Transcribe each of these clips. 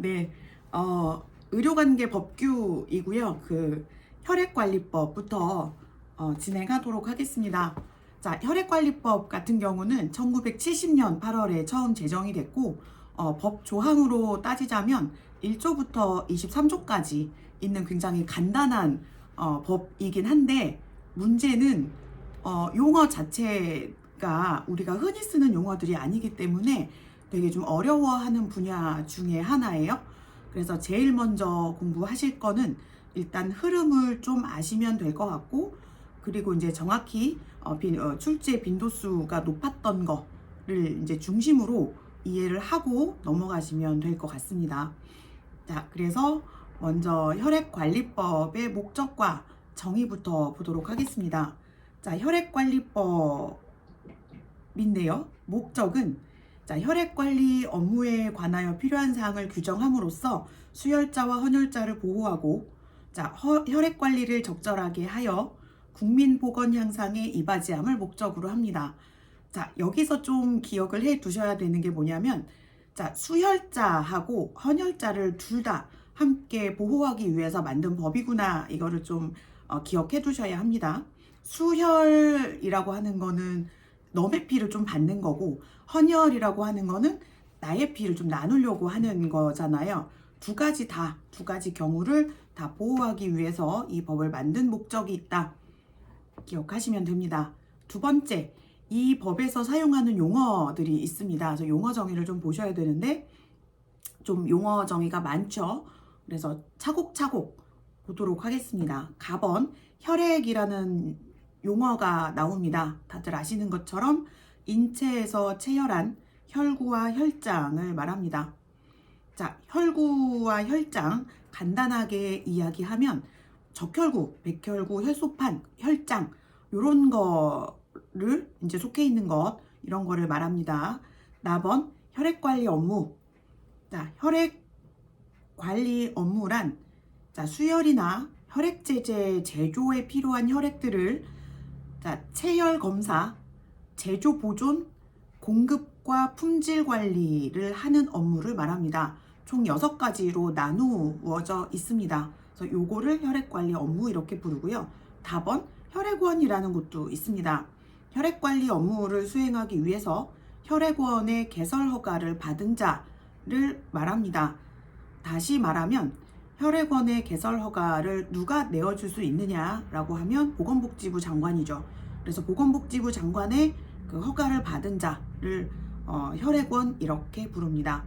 네, 어, 의료관계 법규이고요. 그 혈액관리법부터 어, 진행하도록 하겠습니다. 자, 혈액관리법 같은 경우는 1970년 8월에 처음 제정이 됐고 어, 법 조항으로 따지자면 1조부터 23조까지 있는 굉장히 간단한 어, 법이긴 한데 문제는 어, 용어 자체가 우리가 흔히 쓰는 용어들이 아니기 때문에 되게 좀 어려워하는 분야 중에 하나예요. 그래서 제일 먼저 공부하실 거는 일단 흐름을 좀 아시면 될 것 같고 그리고 이제 정확히 어, 빈- 어, 출제 빈도수가 높았던 거를 이제 중심으로 이해를 하고 넘어가시면 될 것 같습니다. 자, 그래서 먼저 혈액관리법의 목적과 정의부터 보도록 하겠습니다. 자, 혈액관리법인데요. 목적은 자, 혈액 관리 업무에 관하여 필요한 사항을 규정함으로써 수혈자와 헌혈자를 보호하고 자, 허- 혈액 관리를 적절하게 하여 국민 보건 향상에 이바지함을 목적으로 합니다. 자, 여기서 좀 기억을 해 두셔야 되는 게 뭐냐면 자, 수혈자하고 헌혈자를 둘 다 함께 보호하기 위해서 만든 법이구나. 이거를 좀 어, 기억해 두셔야 합니다. 수혈이라고 하는 거는 너의 피를 좀 받는 거고 헌혈이라고 하는 거는 나의 피를 좀 나누려고 하는 거잖아요. 두 가지 다, 두 가지 경우를 다 보호하기 위해서 이 법을 만든 목적이 있다. 기억하시면 됩니다. 두 번째, 이 법에서 사용하는 용어들이 있습니다. 그래서 용어 정의를 좀 보셔야 되는데, 좀 용어 정의가 많죠. 그래서 차곡차곡 보도록 하겠습니다. 가번, 혈액이라는 용어가 나옵니다. 다들 아시는 것처럼 인체에서 체혈한 혈구와 혈장을 말합니다. 자, 혈구와 혈장 간단하게 이야기하면 적혈구, 백혈구, 혈소판, 혈장 요런 거를 이제 속해 있는 것 이런 거를 말합니다. 나번 혈액 관리 업무. 자, 혈액 관리 업무란 자, 수혈이나 혈액 제제 제조에 필요한 혈액들을 자, 체열 검사, 제조 보존, 공급과 품질 관리를 하는 업무를 말합니다. 총 6가지로 나누어져 있습니다. 그래서 요거를 혈액 관리 업무 이렇게 부르고요. 답은 혈액원이라는 곳도 있습니다. 혈액 관리 업무를 수행하기 위해서 혈액원의 개설 허가를 받은 자를 말합니다. 다시 말하면 혈액원의 개설 허가를 누가 내어줄 수 있느냐라고 하면 보건복지부 장관이죠. 그래서 보건복지부 장관의 그 허가를 받은 자를 어, 혈액원 이렇게 부릅니다.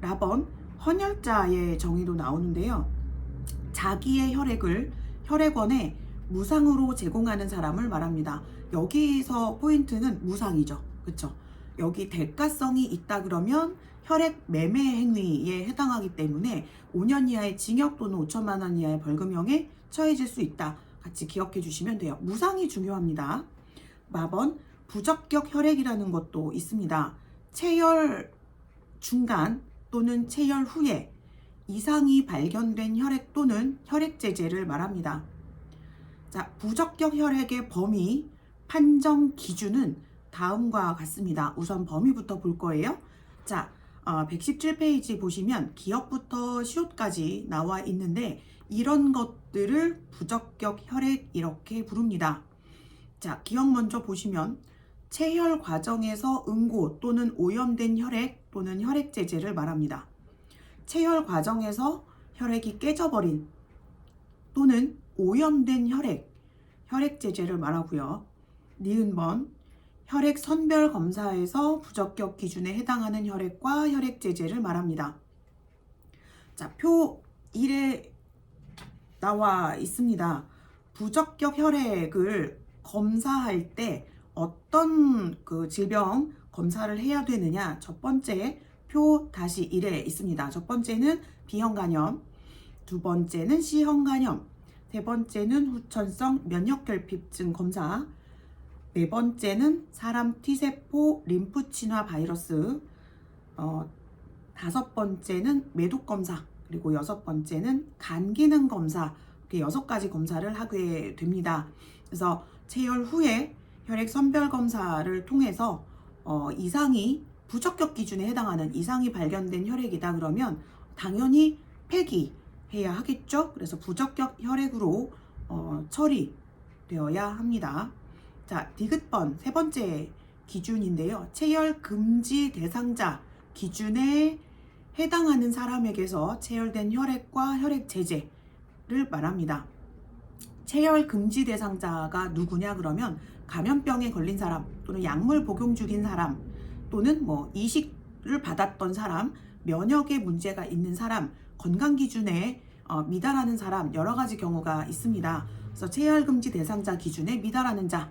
라번 헌혈자의 정의도 나오는데요. 자기의 혈액을 혈액원에 무상으로 제공하는 사람을 말합니다. 여기서 포인트는 무상이죠. 그렇죠? 여기 대가성이 있다 그러면 혈액 매매 행위에 해당하기 때문에 5년 이하의 징역 또는 5천만 원 이하의 벌금형에 처해질 수 있다. 같이 기억해 주시면 돼요. 무상이 중요합니다. 마번 부적격 혈액이라는 것도 있습니다. 체열 중간 또는 체열 후에 이상이 발견된 혈액 또는 혈액 제제를 말합니다. 자, 부적격 혈액의 범위 판정 기준은 다음과 같습니다. 우선 범위부터 볼 거예요. 자, 어, 117페이지 보시면 기업부터 시옷까지 나와 있는데 이런 것들을 부적격 혈액 이렇게 부릅니다. 자, 기억 먼저 보시면 체혈 과정에서 응고 또는 오염된 혈액 또는 혈액 제제를 말합니다. 체혈 과정에서 혈액이 깨져버린 또는 오염된 혈액, 혈액 제제를 말하고요. 니은번 혈액 선별 검사에서 부적격 기준에 해당하는 혈액과 혈액 제제를 말합니다. 자, 표 1에 나와 있습니다. 부적격 혈액을 검사할 때 어떤 그 질병 검사를 해야 되느냐? 첫 번째 표 다시 1에 있습니다. 첫 번째는 B형 간염, 두 번째는 C형 간염, 세 번째는 후천성 면역결핍증 검사, 네 번째는 사람 T세포 림프 친화 바이러스, 어, 다섯 번째는 매독 검사, 그리고 여섯 번째는 간 기능 검사, 이렇게 여섯 가지 검사를 하게 됩니다. 그래서 체열 후에 혈액 선별 검사를 통해서 어, 이상이 부적격 기준에 해당하는 이상이 발견된 혈액이다 그러면 당연히 폐기해야 하겠죠. 그래서 부적격 혈액으로 어, 처리되어야 합니다. 자, 디귿번 세 번째 기준인데요. 체열 금지 대상자 기준에 해당하는 사람에게서 체열된 혈액과 혈액 제제를 말합니다. 체열 금지 대상자가 누구냐 그러면 감염병에 걸린 사람 또는 약물 복용 중인 사람 또는 뭐 이식을 받았던 사람 면역에 문제가 있는 사람 건강 기준에 어, 미달하는 사람 여러 가지 경우가 있습니다. 그래서 체열 금지 대상자 기준에 미달하는 자.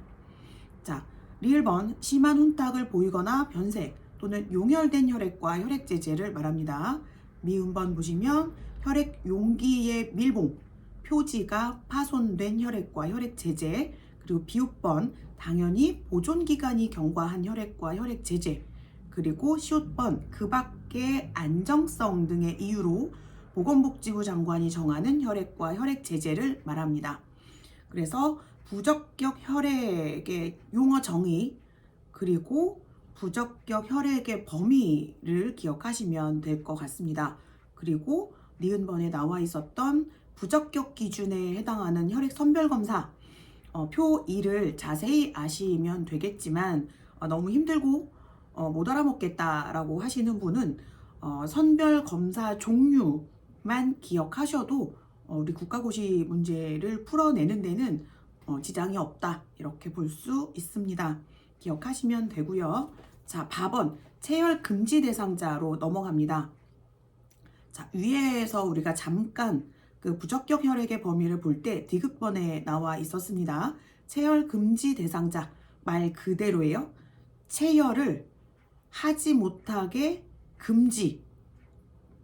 자, 리을번 심한 혼탁을 보이거나 변색 또는 용혈된 혈액과 혈액 제제를 말합니다. 미음번 보시면 혈액 용기의 밀봉, 표지가 파손된 혈액과 혈액 제제, 그리고 비읍번 당연히 보존 기간이 경과한 혈액과 혈액 제제, 그리고 시옷번 그 밖의 안정성 등의 이유로 보건복지부 장관이 정하는 혈액과 혈액 제제를 말합니다. 그래서 부적격 혈액의 용어 정의 그리고 부적격 혈액의 범위를 기억하시면 될 것 같습니다. 그리고 니은번에 나와 있었던 부적격 기준에 해당하는 혈액 선별 검사 어, 표 2를 자세히 아시면 되겠지만 어, 너무 힘들고 어, 못 알아먹겠다라고 하시는 분은 어, 선별 검사 종류만 기억하셔도 어, 우리 국가고시 문제를 풀어내는 데는 어, 지장이 없다 이렇게 볼 수 있습니다. 기억하시면 되고요. 자, 4번 체열 금지 대상자로 넘어갑니다. 자, 위에서 우리가 잠깐 그 부적격 혈액의 범위를 볼때 디귿번에 나와 있었습니다. 체열 금지 대상자 말 그대로예요. 체열을 하지 못하게 금지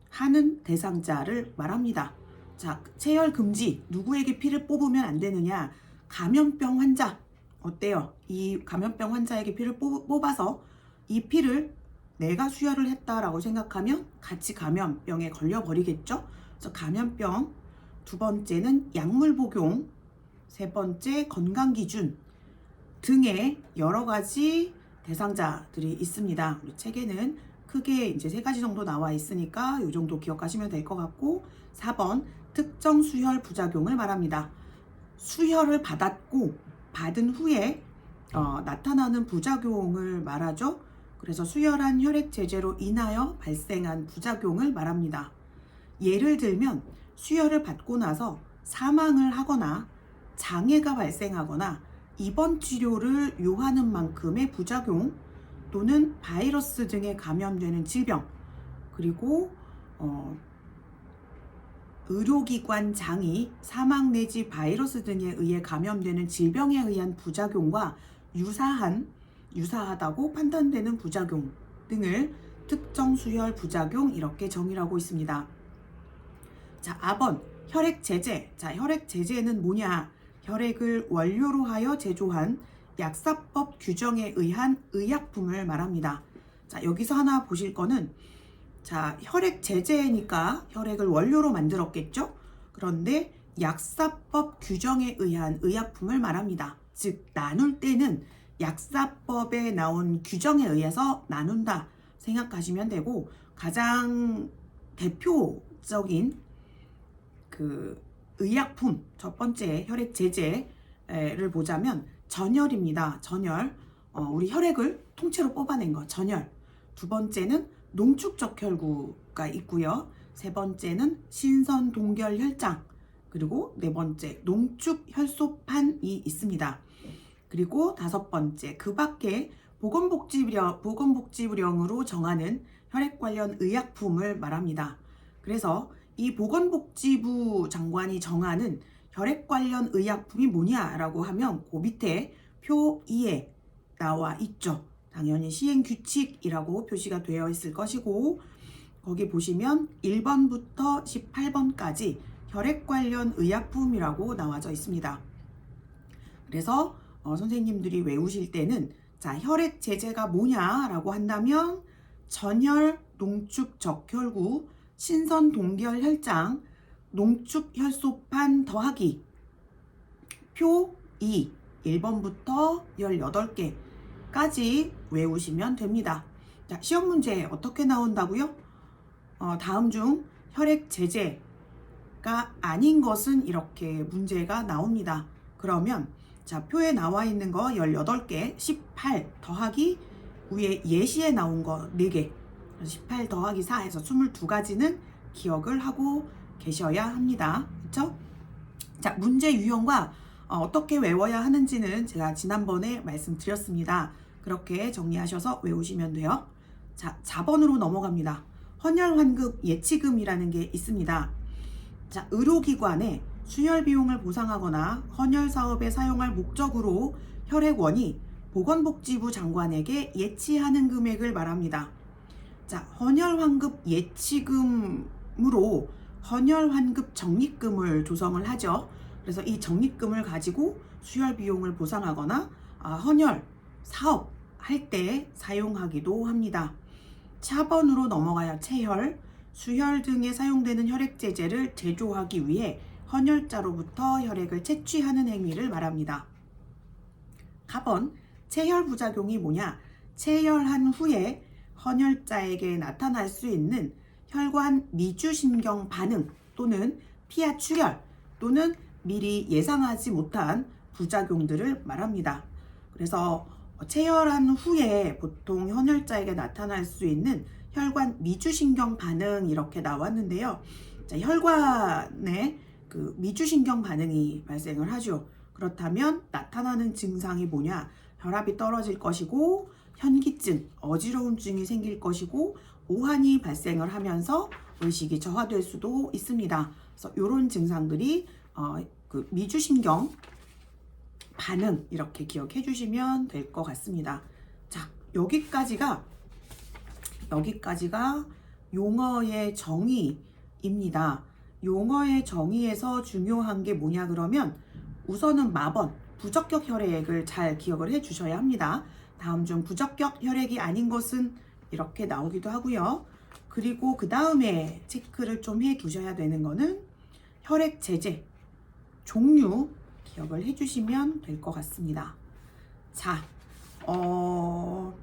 하는 대상자를 말합니다. 자, 체열 금지 누구에게 피를 뽑으면 안 되느냐? 감염병 환자 어때요? 이 감염병 환자에게 피를 뽑- 뽑아서 이 피를 내가 수혈을 했다라고 생각하면 같이 감염병에 걸려버리겠죠? 그래서 감염병 두 번째는 약물 복용 세 번째 건강 기준 등의 여러 가지 대상자들이 있습니다. 우리 책에는 크게 이제 세 가지 정도 나와 있으니까 이 정도 기억하시면 될 것 같고 4번 특정 수혈 부작용을 말합니다. 수혈을 받았고 받은 후에 어, 나타나는 부작용을 말하죠. 그래서 수혈한 혈액 제제로 인하여 발생한 부작용을 말합니다. 예를 들면 수혈을 받고 나서 사망을 하거나 장애가 발생하거나 입원 치료를 요하는 만큼의 부작용 또는 바이러스 등에 감염되는 질병 그리고 어, 의료기관 장이 사망 내지 바이러스 등에 의해 감염되는 질병에 의한 부작용과 유사한 유사하다고 판단되는 부작용 등을 특정 수혈 부작용 이렇게 정의하고 있습니다. 자, 4번 혈액 제제. 자, 혈액 제제는 뭐냐? 혈액을 원료로 하여 제조한 약사법 규정에 의한 의약품을 말합니다. 자, 여기서 하나 보실 거는 자, 혈액 제제니까 혈액을 원료로 만들었겠죠? 그런데 약사법 규정에 의한 의약품을 말합니다. 즉, 나눌 때는 약사법에 나온 규정에 의해서 나눈다 생각하시면 되고 가장 대표적인 그 의약품 첫 번째 혈액 제제를 보자면 전혈입니다. 전혈 어, 우리 혈액을 통째로 뽑아낸 거 전혈 두 번째는 농축적 혈구가 있고요. 세 번째는 신선 동결 혈장 그리고 네 번째 농축 혈소판이 있습니다. 그리고 다섯 번째 그 밖에 보건복지부령, 보건복지부령으로 정하는 혈액 관련 의약품을 말합니다. 그래서 이 보건복지부 장관이 정하는 혈액 관련 의약품이 뭐냐라고 하면 그 밑에 표 2에 나와 있죠. 당연히 시행 규칙이라고 표시가 되어 있을 것이고 거기 보시면 1번부터 18번까지 혈액 관련 의약품이라고 나와져 있습니다. 그래서 어, 선생님들이 외우실 때는 자 혈액 제제가 뭐냐라고 한다면 전혈, 농축 적혈구, 신선 동결 혈장, 농축 혈소판 더하기 표 2, 1번부터 18개 까지 외우시면 됩니다. 자, 시험 문제 어떻게 나온다고요? 어, 다음 중 혈액 제제가 아닌 것은 이렇게 문제가 나옵니다. 그러면 자, 표에 나와 있는 거 18개, 18 더하기 위에 예시에 나온 거 4개. 18 더하기 4 해서 22가지는 기억을 하고 계셔야 합니다. 그렇죠? 자, 문제 유형과 어, 떻게 외워야 하는지는 제가 지난번에 말씀드렸습니다. 그렇게 정리하셔서 외우시면 돼요. 자, 4번으로 넘어갑니다. 헌혈 환급 예치금이라는 게 있습니다. 자, 의료기관에 수혈 비용을 보상하거나 헌혈 사업에 사용할 목적으로 혈액원이 보건복지부 장관에게 예치하는 금액을 말합니다. 자, 헌혈 환급 예치금으로 헌혈 환급 적립금을 조성을 하죠. 그래서 이 적립금을 가지고 수혈 비용을 보상하거나 아, 헌혈 사업 할 때 사용하기도 합니다. 차번으로 넘어가야 체혈, 수혈 등에 사용되는 혈액 제제를 제조하기 위해 헌혈자로부터 혈액을 채취하는 행위를 말합니다. 가번 체혈 부작용이 뭐냐? 체혈한 후에 헌혈자에게 나타날 수 있는 혈관 미주신경 반응 또는 피하 출혈 또는 미리 예상하지 못한 부작용들을 말합니다. 그래서 체혈한 후에 보통 헌혈자에게 나타날 수 있는 혈관 미주신경 반응 이렇게 나왔는데요. 자, 혈관에 그 미주신경 반응이 발생을 하죠. 그렇다면 나타나는 증상이 뭐냐? 혈압이 떨어질 것이고 현기증, 어지러움증이 생길 것이고 오한이 발생을 하면서 의식이 저하될 수도 있습니다. 그래서 이런 증상들이 어, 그 미주신경 반응 이렇게 기억해 주시면 될 것 같습니다. 자, 여기까지가 여기까지가 용어의 정의입니다. 용어의 정의에서 중요한 게 뭐냐 그러면 우선은 마번 부적격 혈액을 잘 기억을 해 주셔야 합니다. 다음 중 부적격 혈액이 아닌 것은 이렇게 나오기도 하고요. 그리고 그 다음에 체크를 좀 해 두셔야 되는 거는 혈액 제제 종류 기억을 해 주시면 될 것 같습니다. 자, 어,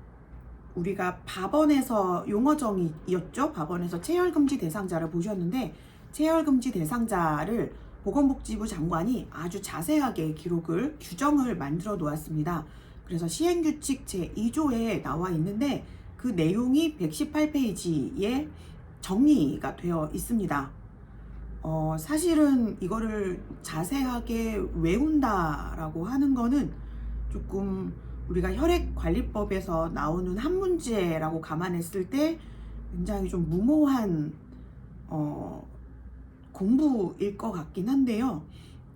우리가 밥원에서 용어 정의였죠. 밥원에서 체열금지 대상자를 보셨는데 체열금지 대상자를 보건복지부 장관이 아주 자세하게 기록을 규정을 만들어 놓았습니다. 그래서 시행규칙 제2조에 나와 있는데 그 내용이 118페이지에 정리가 되어 있습니다. 어, 사실은 이거를 자세하게 외운다라고 하는 거는 조금 우리가 혈액관리법에서 나오는 한 문제라고 감안했을 때 굉장히 좀 무모한 어, 공부일 것 같긴 한데요.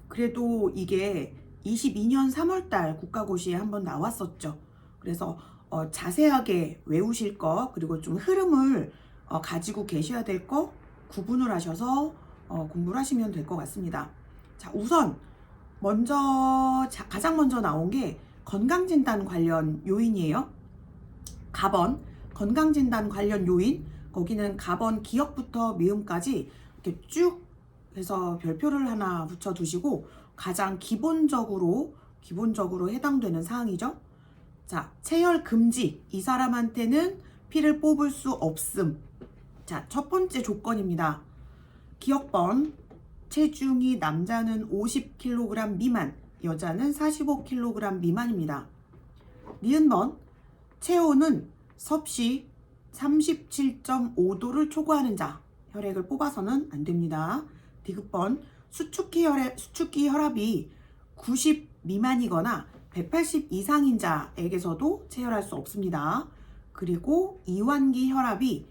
그래도 이게 22년 3월달 국가고시에 한번 나왔었죠. 그래서 어, 자세하게 외우실 거 그리고 좀 흐름을 어, 가지고 계셔야 될 거 구분을 하셔서 어, 공부를 하시면 될 것 같습니다. 자, 우선 먼저 자, 가장 먼저 나온 게 건강진단 관련 요인이에요. 가번 건강진단 관련 요인 거기는 가번 기억부터 미음까지 이렇게 쭉 해서 별표를 하나 붙여 두시고 가장 기본적으로 기본적으로 해당되는 사항이죠. 자, 체열 금지. 이 사람한테는 피를 뽑을 수 없음. 자, 첫 번째 조건입니다. 기억번. 체중이 남자는 50kg 미만, 여자는 45kg 미만입니다. 니은번. 체온은 섭씨 37.5도를 초과하는 자. 혈액을 뽑아서는 안 됩니다. 디귿번. 수축기 혈액, 수축기 혈압이 90 미만이거나 180 이상인 자에게서도 체열할 수 없습니다. 그리고 이완기 혈압이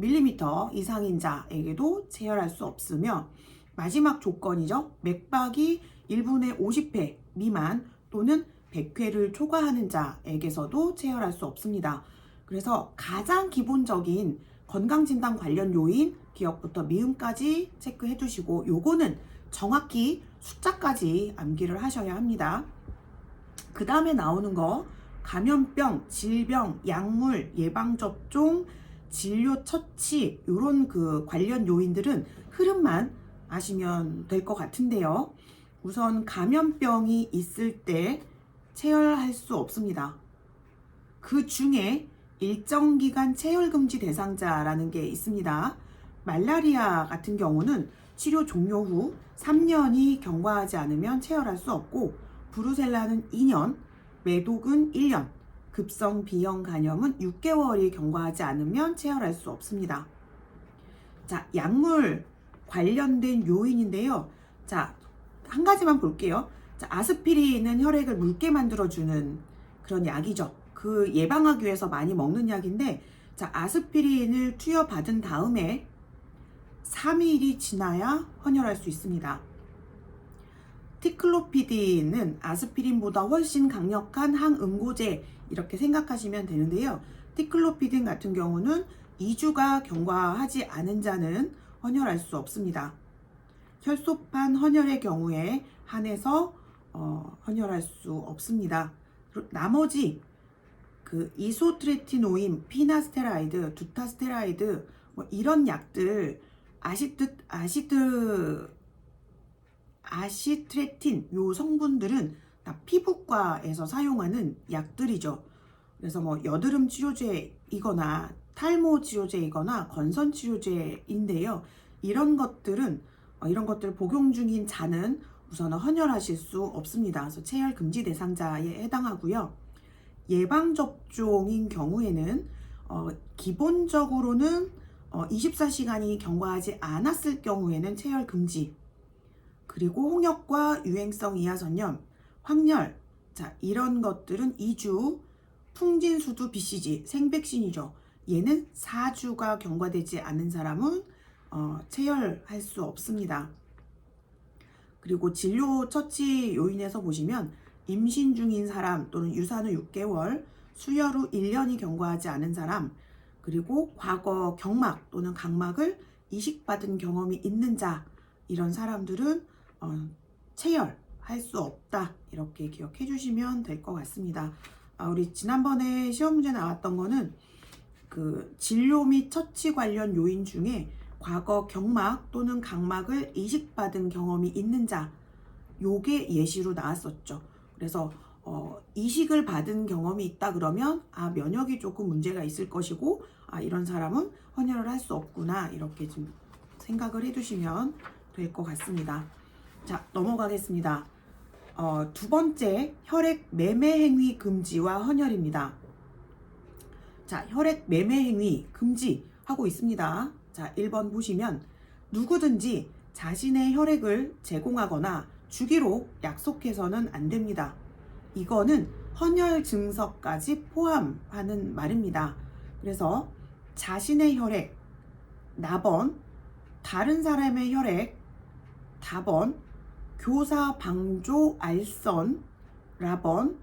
100mm 이상인 자에게도 체열할 수 없으며 마지막 조건이죠. 맥박이 1분에 50회 미만 또는 100회를 초과하는 자에게서도 체열할 수 없습니다. 그래서 가장 기본적인 건강진단 관련 요인 기억부터 미음까지 체크해 두시고 요거는 정확히 숫자까지 암기를 하셔야 합니다. 그 다음에 나오는 거 감염병, 질병, 약물, 예방접종, 진료 처치 이런 그 관련 요인들은 흐름만 아시면 될 것 같은데요. 우선 감염병이 있을 때 체열할 수 없습니다. 그 중에 일정 기간 체열 금지 대상자라는 게 있습니다. 말라리아 같은 경우는 치료 종료 후 3년이 경과하지 않으면 체열할 수 없고 브루셀라는 2년, 매독은 1년, 급성 B형 간염은 6개월이 경과하지 않으면 체열할 수 없습니다. 자, 약물 관련된 요인인데요. 자, 한 가지만 볼게요. 자, 아스피린은 혈액을 묽게 만들어주는 그런 약이죠. 그 예방하기 위해서 많이 먹는 약인데, 자, 아스피린을 투여받은 다음에 3일이 지나야 헌혈할 수 있습니다. 티클로피딘은 아스피린보다 훨씬 강력한 항응고제 이렇게 생각하시면 되는데요. 티클로피딘 같은 경우는 2주가 경과하지 않은 자는 헌혈할 수 없습니다. 혈소판 헌혈의 경우에 한해서 어, 헌혈할 수 없습니다. 나머지 그 이소트레티노인, 피나스테라이드, 두타스테라이드 뭐 이런 약들 아시트 아시트 아시트레틴 요 성분들은 다 피부과에서 사용하는 약들이죠. 그래서 뭐 여드름 치료제이거나 탈모 치료제이거나 건선 치료제인데요. 이런 것들은 어, 이런 것들 복용 중인 자는 우선 헌혈하실 수 없습니다. 그래서 체열 금지 대상자에 해당하고요. 예방 접종인 경우에는 어, 기본적으로는 어, 24시간이 경과하지 않았을 경우에는 체열 금지. 그리고 홍역과 유행성 이하선염, 황열, 자 이런 것들은 2주, 풍진수두 BCG, 생백신이죠. 얘는 4주가 경과되지 않은 사람은 어, 체열할 수 없습니다. 그리고 진료 처치 요인에서 보시면 임신 중인 사람 또는 유산 후 6개월, 수혈 후 1년이 경과하지 않은 사람, 그리고 과거 경막 또는 각막을 이식받은 경험이 있는 자, 이런 사람들은 어, 체열 할 수 없다. 이렇게 기억해 주시면 될 것 같습니다. 아, 우리 지난번에 시험 문제 나왔던 거는 그 진료 및 처치 관련 요인 중에 과거 경막 또는 각막을 이식받은 경험이 있는 자, 요게 예시로 나왔었죠. 그래서 어, 이식을 받은 경험이 있다 그러면 아 면역이 조금 문제가 있을 것이고 아 이런 사람은 헌혈을 할 수 없구나 이렇게 좀 생각을 해두시면 될 것 같습니다. 자 넘어가겠습니다. 어, 두 번째 혈액 매매 행위 금지와 헌혈입니다. 자 혈액 매매 행위 금지하고 있습니다. 자 1번 보시면 누구든지 자신의 혈액을 제공하거나 주기로 약속해서는 안 됩니다. 이거는 헌혈 증서까지 포함하는 말입니다. 그래서 자신의 혈액, 나번, 다른 사람의 혈액, 다번, 교사 방조 알선, 라번,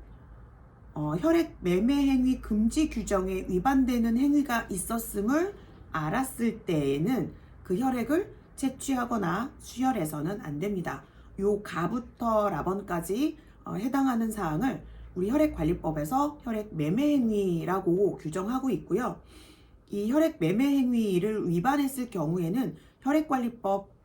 어, 혈액 매매 행위 금지 규정에 위반되는 행위가 있었음을 알았을 때에는 그 혈액을 채취하거나 수혈해서는 안 됩니다. 요 가부터 라번까지 어, 해당하는 사항을 우리 혈액관리법에서 혈액 매매 행위라고 규정하고 있고요. 이 혈액 매매 행위를 위반했을 경우에는 혈액관리법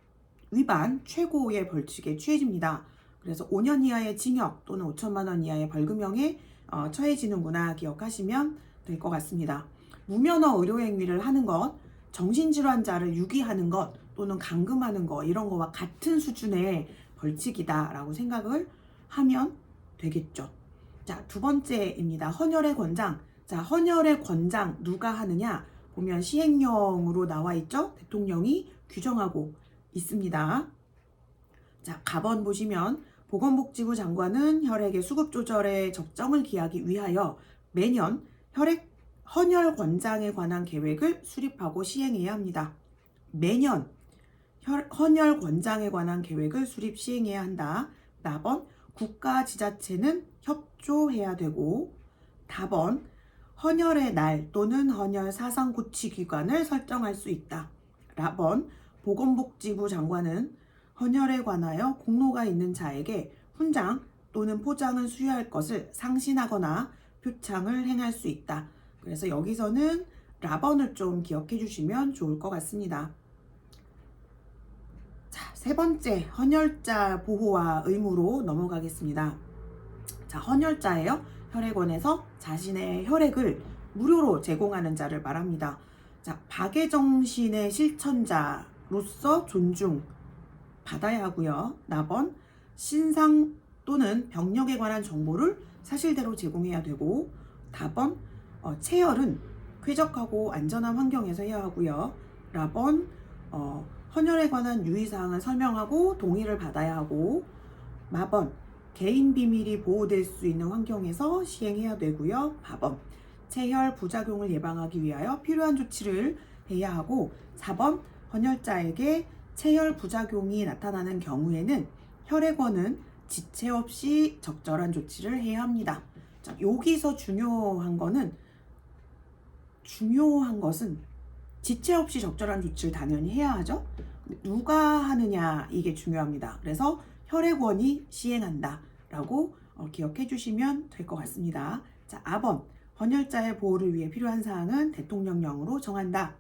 위반 최고의 벌칙에 취해집니다. 그래서 5년 이하의 징역 또는 5천만 원 이하의 벌금형에 어, 처해지는구나 기억하시면 될 것 같습니다. 무면허 의료행위를 하는 것, 정신질환자를 유기하는 것 또는 감금하는 것 이런 거와 같은 수준의 벌칙이다라고 생각을 하면 되겠죠. 자, 두 번째입니다. 헌혈의 권장. 자, 헌혈의 권장 누가 하느냐? 보면 시행령으로 나와 있죠? 대통령이 규정하고 있습니다. 자, 가번 보시면 보건복지부 장관은 혈액의 수급 조절에 적정을 기하기 위하여 매년 혈액 헌혈 권장에 관한 계획을 수립하고 시행해야 합니다. 매년 혈, 헌혈 권장에 관한 계획을 수립 시행해야 한다. 나번 국가 지자체는 협조해야 되고 다번 헌혈의 날 또는 헌혈 사상 고치 기관을 설정할 수 있다. 라번 보건복지부 장관은 헌혈에 관하여 공로가 있는 자에게 훈장 또는 포장을 수여할 것을 상신하거나 표창을 행할 수 있다. 그래서 여기서는 라번을 좀 기억해 주시면 좋을 것 같습니다. 자, 세 번째 헌혈자 보호와 의무로 넘어가겠습니다. 자, 헌혈자예요. 혈액원에서 자신의 혈액을 무료로 제공하는 자를 말합니다. 자, 박애정신의 실천자 로서 존중 받아야 하고요. 나번 신상 또는 병력에 관한 정보를 사실대로 제공해야 되고 다번 어, 체열은 쾌적하고 안전한 환경에서 해야 하고요. 라번 어, 헌혈에 관한 유의사항을 설명하고 동의를 받아야 하고 마번 개인 비밀이 보호될 수 있는 환경에서 시행해야 되고요. 바번 체혈 부작용을 예방하기 위하여 필요한 조치를 해야 하고 4번 헌혈자에게 체혈 부작용이 나타나는 경우에는 혈액원은 지체 없이 적절한 조치를 해야 합니다. 자, 여기서 중요한 거는 중요한 것은 지체 없이 적절한 조치를 당연히 해야 하죠. 누가 하느냐 이게 중요합니다. 그래서 혈액원이 시행한다라고 어, 기억해 주시면 될 것 같습니다. 자, 아번 헌혈자의 보호를 위해 필요한 사항은 대통령령으로 정한다.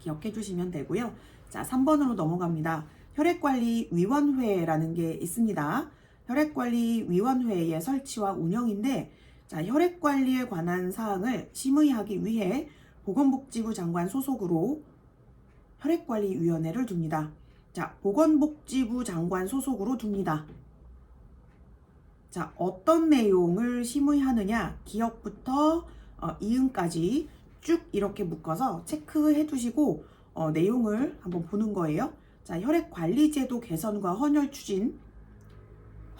기억해 주시면 되고요. 자, 3번으로 넘어갑니다. 혈액관리위원회라는 게 있습니다. 혈액관리위원회의 설치와 운영인데, 자, 혈액관리에 관한 사항을 심의하기 위해 보건복지부 장관 소속으로 혈액관리위원회를 둡니다. 자, 보건복지부 장관 소속으로 둡니다. 자, 어떤 내용을 심의하느냐, 기억부터 어, 이음까지 쭉 이렇게 묶어서 체크해 두시고 어, 내용을 한번 보는 거예요. 자, 혈액 관리 제도 개선과 헌혈 추진,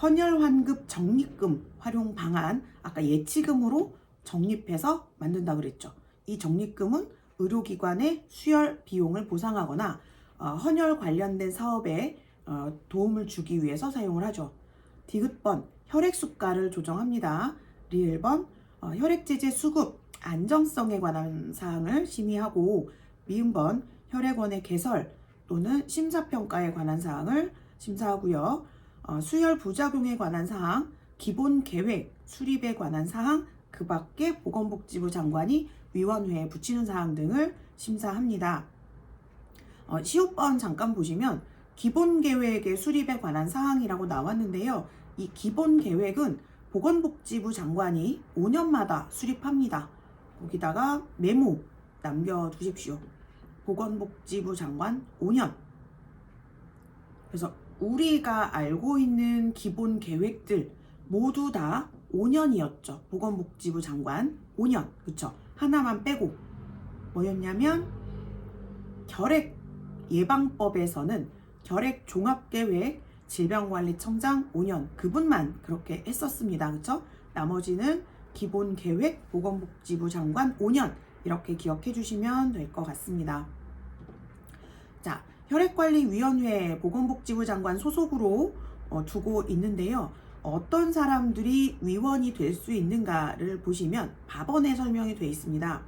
헌혈 환급 적립금 활용 방안, 아까 예치금으로 적립해서 만든다 그랬죠. 이 적립금은 의료기관의 수혈 비용을 보상하거나 어, 헌혈 관련된 사업에 어, 도움을 주기 위해서 사용을 하죠. 디귿번 혈액 수가를 조정합니다. 리을번 어, 혈액제제 수급 안정성에 관한 사항을 심의하고 미음번 혈액원의 개설 또는 심사평가에 관한 사항을 심사하고요. 어, 수혈 부작용에 관한 사항, 기본 계획, 수립에 관한 사항, 그 밖에 보건복지부 장관이 위원회에 붙이는 사항 등을 심사합니다. 어, 시옷번 잠깐 보시면 기본 계획의 수립에 관한 사항이라고 나왔는데요. 이 기본 계획은 보건복지부 장관이 5년마다 수립합니다. 거기다가 메모 남겨두십시오. 보건복지부 장관 5년. 그래서 우리가 알고 있는 기본 계획들 모두 다 5년이었죠. 보건복지부 장관 5년. 그쵸? 하나만 빼고. 뭐였냐면 결핵 예방법에서는 결핵 종합계획 질병관리청장 5년 그분만 그렇게 했었습니다. 그쵸? 나머지는 기본 계획 보건복지부 장관 5년 이렇게 기억해 주시면 될 것 같습니다. 자, 혈액관리위원회 보건복지부 장관 소속으로 어, 두고 있는데요. 어떤 사람들이 위원이 될 수 있는가를 보시면 밥원에 설명이 되어 있습니다.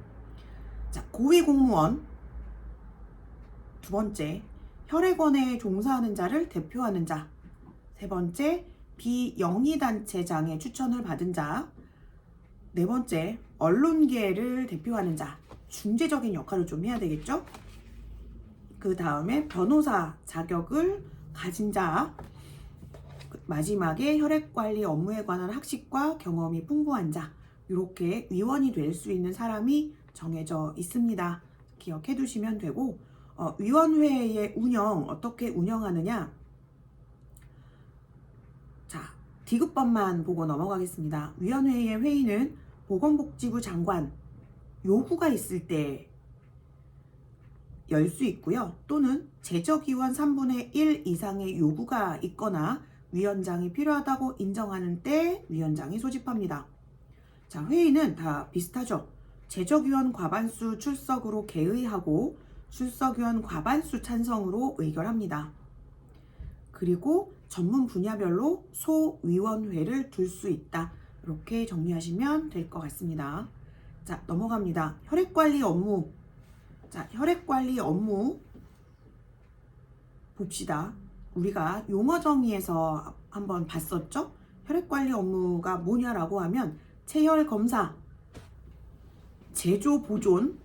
자, 고위공무원 두 번째, 혈액원에 종사하는 자를 대표하는 자. 세 번째, 비영리단체장의 추천을 받은 자. 네 번째, 언론계를 대표하는 자. 중재적인 역할을 좀 해야 되겠죠? 그 다음에 변호사 자격을 가진 자. 그 마지막에 혈액관리 업무에 관한 학식과 경험이 풍부한 자. 이렇게 위원이 될 수 있는 사람이 정해져 있습니다. 기억해 두시면 되고, 어, 위원회의 운영 어떻게 운영하느냐? 자, 디귿번만 보고 넘어가겠습니다. 위원회의 회의는 보건복지부 장관 요구가 있을 때 열 수 있고요. 또는 재적위원 3분의 1 이상의 요구가 있거나 위원장이 필요하다고 인정하는 때 위원장이 소집합니다. 자, 회의는 다 비슷하죠. 재적위원 과반수 출석으로 개의하고 출석위원 과반수 찬성으로 의결합니다. 그리고 전문 분야별로 소위원회를 둘 수 있다. 이렇게 정리하시면 될 것 같습니다. 자, 넘어갑니다. 혈액관리 업무. 자, 혈액관리 업무 봅시다. 우리가 용어 정의에서 한번 봤었죠? 혈액관리 업무가 뭐냐라고 하면 체혈 검사, 제조 보존,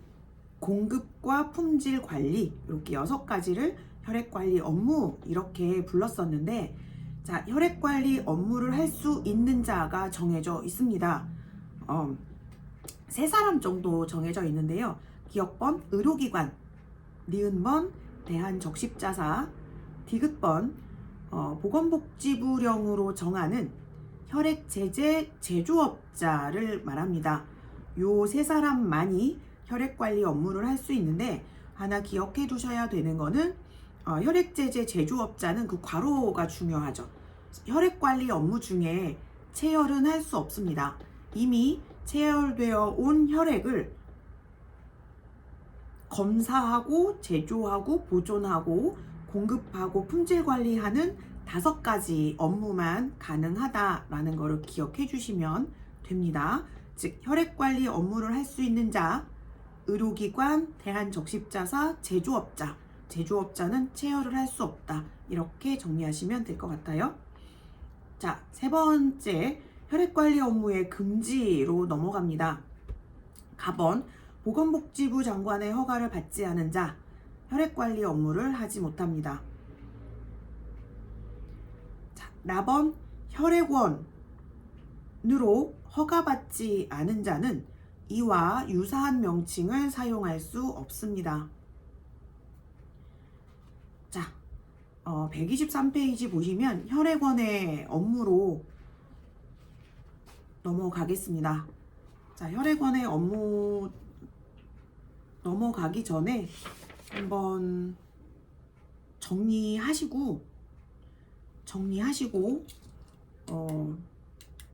공급과 품질 관리 이렇게 여섯 가지를 혈액 관리 업무 이렇게 불렀었는데 자 혈액 관리 업무를 할 수 있는 자가 정해져 있습니다. 어, 세 사람 정도 정해져 있는데요. 기억번 의료기관, 니은번 대한적십자사, 디귿번 어, 보건복지부령으로 정하는 혈액제제 제조업자를 말합니다. 요 세 사람만이 혈액 관리 업무를 할 수 있는데 하나 기억해 두셔야 되는 거는 어, 혈액제제 제조업자는 그 괄호가 중요하죠. 혈액관리 업무 중에 체열은 할 수 없습니다. 이미 체열되어 온 혈액을 검사하고 제조하고 보존하고 공급하고 품질 관리하는 다섯 가지 업무만 가능하다라는 것을 기억해 주시면 됩니다. 즉 혈액 관리 업무를 할 수 있는 자, 의료기관, 대한적십자사, 제조업자. 제조업자는 체열을 할 수 없다. 이렇게 정리하시면 될 것 같아요. 자, 세 번째 혈액 관리 업무의 금지로 넘어갑니다. 가번 보건복지부 장관의 허가를 받지 않은 자 혈액 관리 업무를 하지 못합니다. 자, 나번 혈액원으로 허가받지 않은 자는 이와 유사한 명칭을 사용할 수 없습니다. 자, 어, 123페이지 보시면 혈액원의 업무로 넘어가겠습니다. 자, 혈액원의 업무 넘어가기 전에 한번 정리하시고 정리하시고 어,